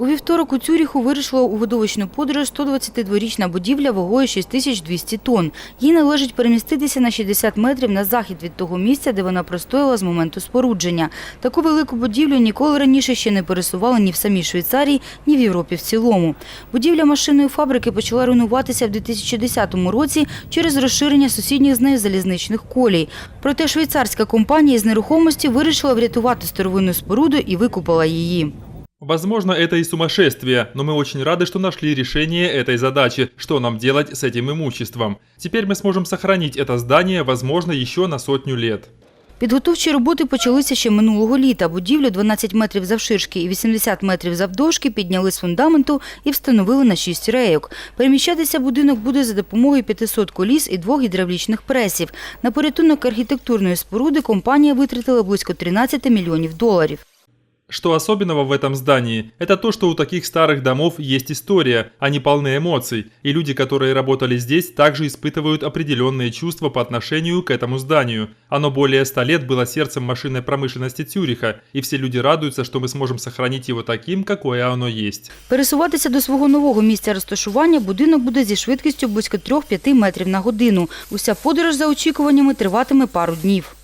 У вівторок у Цюріху вирішила у видовищну подорож 122-річна будівля вагою 6200 тонн. Їй належить переміститися на 60 метрів на захід від того місця, де вона простояла з моменту спорудження. Таку велику будівлю ніколи раніше ще не пересували ні в самій Швейцарії, ні в Європі в цілому. Будівля машинної фабрики почала руйнуватися в 2010 році через розширення сусідніх з нею залізничних колій. Проте швейцарська компанія з нерухомості вирішила врятувати старовинну споруду і викупила її. Возможно, это и сумасшествие, но мы очень рады, что нашли решение этой задачи, что нам делать с этим имуществом. Теперь мы сможем сохранить это здание, возможно, еще на сотню лет. Підготовчі роботи почалися ще минулого літа. Будівлю 12 метрів завширшки і 80 метрів завдовжки підняли з фундаменту і встановили на 6 рейок. Переміщатися будинок буде за допомогою 500 коліс і двох гідравлічних пресів. На порятунок архітектурної споруди компанія витратила близько 13 мільйонів доларів. Что особенного в этом здании? Это то, что у таких старых домов есть история, они полны эмоций, и люди, которые работали здесь, также испытывают определенные чувства по отношению к этому зданию. Оно более ста лет было сердцем машинной промышленности Цюриха, и все люди радуются, что мы сможем сохранить его таким, какое оно есть. Пересуватися до свого нового місця розташування будинок буде зі швидкістю близько 3-5 метрів на годину. Уся подорож за очікуваннями триватиме пару днів.